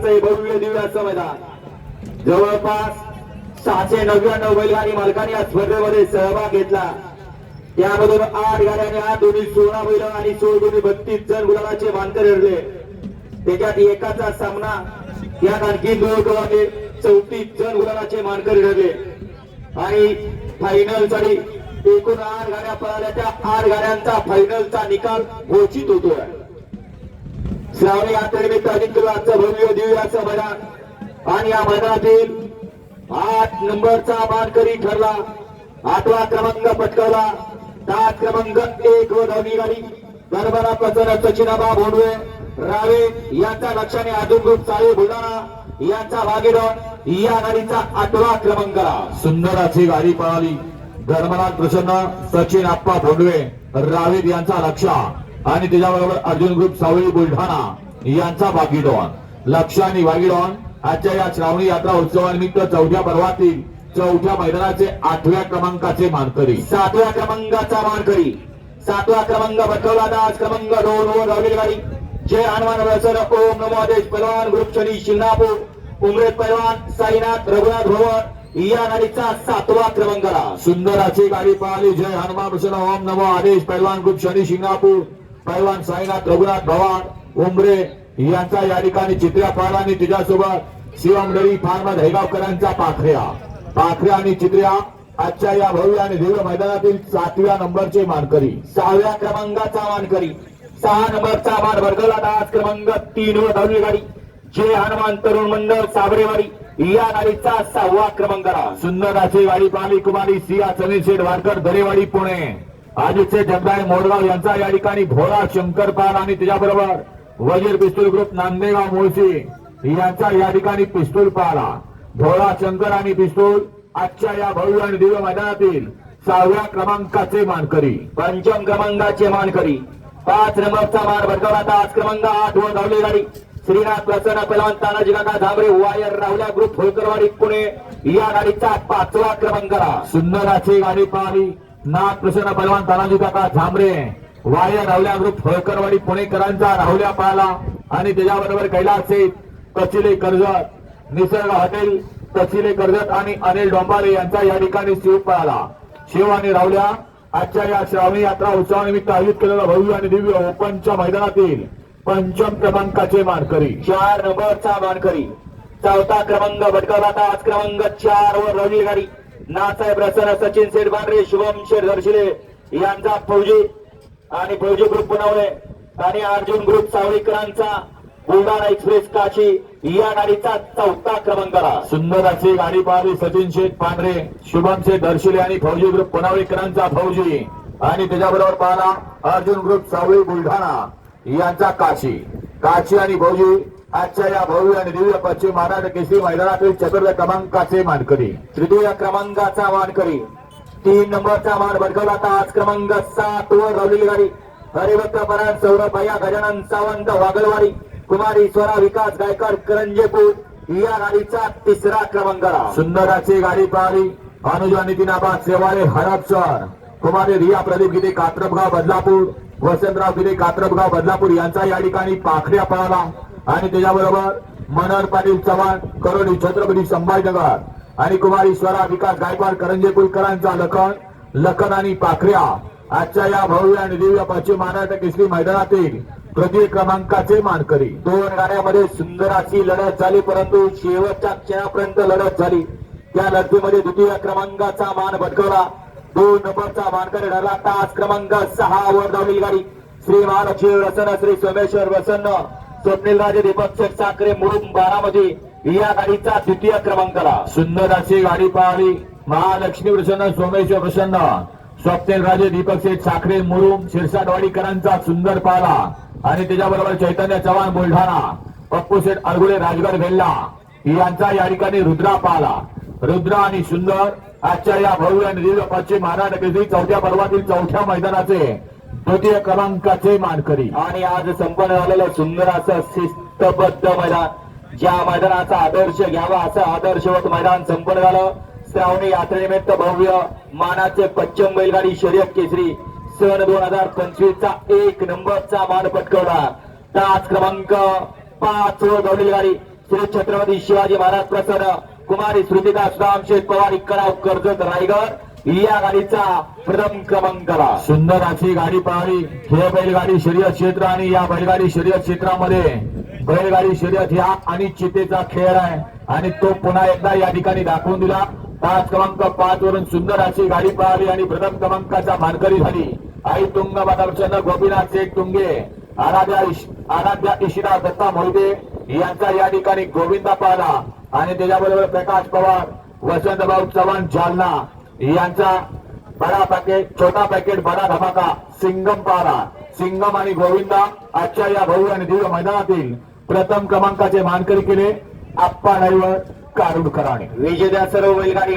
आजचं हे भव्य दिव्याचं मैदान. जवळपास सहाशे नव्याण्णव बैलगाडी मालकांनी या स्पर्धेमध्ये सहभाग घेतला. त्यामधून आठ गाड्याने आठ दोन्ही सोळा बैल आणि सोळ दोन्ही बत्तीस जण गुलाबाचे मानकर ठरले. त्याच्यात एकाचा सामना यात आणखी दोन गव्हाने चौतीस जण गुलाबाचे मानकर ठरले. आणि फायनलसाठी एकूण आठ गाड्या पळाल्या. त्या आठ गाड्यांचा फायनलचा निकाल घोषित होतोय. श्रावणी यात्रेनिमित्त आदित्य आजचं भव्य दिव्य असं मैदान आणि या मैदानातील आठ नंबरचा मानकरी ठरला. आठवा क्रमांक पटकावला. सात क्रमांक एक व धावणी गाडी. गरबरा प्रसन्न सचिनाबा भोंडवे रावे यांचा लक्षाने अजून ग्रुप चाळी बुलढाणा यांचा भागीदार या गाडीचा आठवा क्रमांक. सुंदर अशी गाडी पळाली. धर्मराज प्रसन्न सचिन आप्पा भोंडवे रावेत यांचा लक्ष. आणि त्याच्याबरोबर अर्जुन ग्रुप सावळी बुलढाणा यांचा बागीडॉन लक्ष आणि बागीडॉन आजच्या या श्रावणी यात्रा उत्सवानिमित्त चौथ्या पर्वातील चौथ्या मैदानाचे आठव्या क्रमांकाचे मानकरी. सातव्या क्रमांकाचा मानकरी. सातवा क्रमांक पटकवला दास क्रमांक दोन वर धावलेली गाडी जय हनुमान व्यसन ओम नमो आदेश. पहलवान ग्रुप शनी शिंगणापूर. उमरेत पहलवान साईनाथ रघुनाथ भवन या गाडीचा सातवा क्रमांकाला. सुंदर अशी गाडी पळाली जय हनुमान प्रसन्न ओम नमो आदेश. पैलवान ग्रुप शनी शिंगणापूर. पैलवान साईनाथ रघुनाथ भवान उमरे यांचा या ठिकाणी चित्र्या पाहिला आणि तिच्यासोबत शिवम डरी फार्मा दहेगावकरांचा पाखऱ्या. पाखऱ्या आणि चित्र्या आजच्या या भव्य आणि दिव्य मैदानातील सातव्या नंबरचे मानकरी. सहाव्या क्रमांकाचा मानकरी. सहा नंबरचा मान वर्गला दास क्रमांक तीन वर धावली गाडी जय हनुमान तरुण मंडळ साबरेवाडी. या गाडीचा सहावा क्रमांक सुंदर असे वाडी पाली कुमारी सिया सनी शेठ वारकर दरेवाडी पुणे. आदित्य जगदाय मोडगाव यांचा या ठिकाणी भोळा शंकर पाल आणि त्याच्याबरोबर वजीर पिस्तूल ग्रुप नांदेगाव मुळशी यांचा या ठिकाणी पिस्तूल पाहला भोळा शंकर आणि पिस्तूल आजच्या या भव्य आणि दिव्य मैदानातील सहाव्या क्रमांकाचे मानकरी. पंचम क्रमांकाचे मानकरी. पाच नंबरचा मान भडकवला दास क्रमांक आठ वर धावलेली गाडी. श्रीनाथ प्रसन्न पलवान तानाजी काका झांबरे वायर रावल्या ग्रुप होळकरवाडी पुणे. या गाडीचा पाचवा क्रमांकाला सुंदर अशी गाडी पाहिली. नाग प्रसन्न पलवान तानाजी काका झांबरे. वाया राहुल्या ग्रुप होळकरवाडी पुणेकरांचा राहुल्या पाहिला आणि त्याच्याबरोबर कैलास सेठ कचिले कर्जत निसर्ग हॉटेल कचिले कर्जत आणि अनिल डोंबारे यांचा या ठिकाणी शिव पळाला. शिव आणि राहुल्या आजच्या या श्रावणी यात्रा उत्सवानिमित्त आयोजित केलेला भव्य आणि दिव्य ओपनच्या मैदानातील पंचम क्रमांकाचे मानकरी. चार नंबरचा मानकरी. चौथा क्रमांक भटकवला आज क्रमांक चार वर रवी गाडी. नासाहेब रसन सचिन शेठ बांद्रे शुभम शेठ दर्शिले यांचा फौजी आणि फौजी ग्रुप बनवले. आणि अर्जुन ग्रुप सावळीकरांचा बुलढाणा एक्सप्रेस काशी या गाडीचा चौथा क्रमांकाला सुंदर अशी गाडी पाहिली सचिन शेठ पांढरे शुभम शेठ दर्शिले आणि फौजी ग्रुप पुनावळीकरांचा फौजी. आणि त्याच्याबरोबर पाहिला अर्जुन ग्रुप सावळी बुलढाणा यांचा काशी. काशी आणि फौजी आजच्या या भव्य आणि दिव्य पश्चिम महाराष्ट्र केसरी मैदानातील चतुर्थ क्रमांकाचे मानकरी. तृतीय क्रमांकाचा मानकरी. तीन नंबरचा मान भडकवला आज क्रमांक सात वर धावलेली गाडी हरिभक्त पराण सौरभ भैया गजानन सावंत वागलवाडी कुमारी स्वरा विकास गायकर करंजेपूर. या गाडीचा तिसरा क्रमांक सुंदराची गाडी पाहिली. अनुजा नितीनाबा सेवाळे हरपसर कुमारी रिया प्रदीप गिरे कात्रपगाव बदलापूर. वसंतराव गिरे कात्रपगाव बदलापूर यांचा या ठिकाणी पाखड्या पळाला. आणि त्याच्याबरोबर मनोहर पाटील चव्हाण करोडी छत्रपती संभाजीनगर आणि कुमारी स्वरा विकास गायकवाड करंजे कुलकरांचा लखन लखन आणि पाखऱ्या. आजच्या या भव्य आणि दिव्य पश्चिम महाराष्ट्र केसरी मैदानातील तृतीय क्रमांकाचे मानकरी. दोन गाड्यामध्ये सुंदर अशी लढत झाली परंतु शेवटच्या क्षणापर्यंत लढत झाली. त्या लढतीमध्ये द्वितीय क्रमांकाचा मान भटकवला. दोन नंबरचा मानकरी ठरला. तास क्रमांक सहा वर धावलेली गाडी. श्री महालक्ष्मी वसन श्री सोमेश्वर वसन्न स्वप्नीलराजे दीपक शेठ साखरे मुरुम बारामती या गाडीचा द्वितीय क्रमांकाला सुंदर अशी गाडी पाहिली महालक्ष्मी प्रसन्न सोमेश्वर प्रसन्न. स्वप्नीलराजे दीपक शेठ साखरे मुरुम शिरसाटवाडीकरांचा सुंदर पाला. आणि त्याच्याबरोबर चैतन्य चव्हाण बुलढाणा. पप्पू शेठ अलगुडे राजगड भेल्ला. यांचा या ठिकाणी रुद्रा पाला. रुद्र आणि सुंदर आजच्या या भव्य निधी पश्चिम महाराष्ट्र चौथ्या पर्वातील चौथ्या मैदानाचे द्वितीय क्रमांकाचे मानकरी. आणि आज संपन्न झालेलं सुंदर असं शिस्तबद्ध मैदान. ज्या मैदानाचा आदर्श घ्यावा असं आदर्शवत मैदान संपन्न झालं. श्रावणी यात्रेनिमित्त भव्य मानाचे पश्चिम बैलगाडी शर्यत केसरी. सन दोन हजार पंचवीस चा एक नंबरचा मान पटकवला. तास क्रमांक पाच वर धावलेली गाडी श्री छत्रपती शिवाजी महाराज प्रसन्न. कुमारी श्रुतिका सुधाम शेख पवार इक्कराव कर्जत रायगड. या गाडीचा प्रथम क्रमांक सुंदर अशी गाडी पळाली हे बैलगाडी शर्यत क्षेत्र आणि या बैलगाडी शर्यत क्षेत्रामध्ये बैलगाडी शर्यत ह्या आणि चितेचा खेळ आहे. आणि तो पुन्हा एकदा या ठिकाणी दाखवून दिला. पाच क्रमांक पाच वरून सुंदर अशी गाडी पळाली आणि प्रथम क्रमांकाचा मानकरी झाली. आई तुंग माताप्रचंड गोपीनाथ शेठ तुंगे आराध्या आराध्या इशिरा दत्ता मोहिते यांचा या ठिकाणी गोविंदा पाहला आणि त्याच्याबरोबर प्रकाश पवार वसंतभाऊ चव्हाण जालना. यांचा बडा पॅकेट छोटा पॅकेट बडा धमाका सिंगम पारा. सिंगम आणि गोविंदा आजच्या या भाऊ आणि दिव्य मैदानातील प्रथम क्रमांकाचे मानकरी केले आप्पा ड्रायव्हर कारुड कराणे विजेत्या सर्व बैलगाडी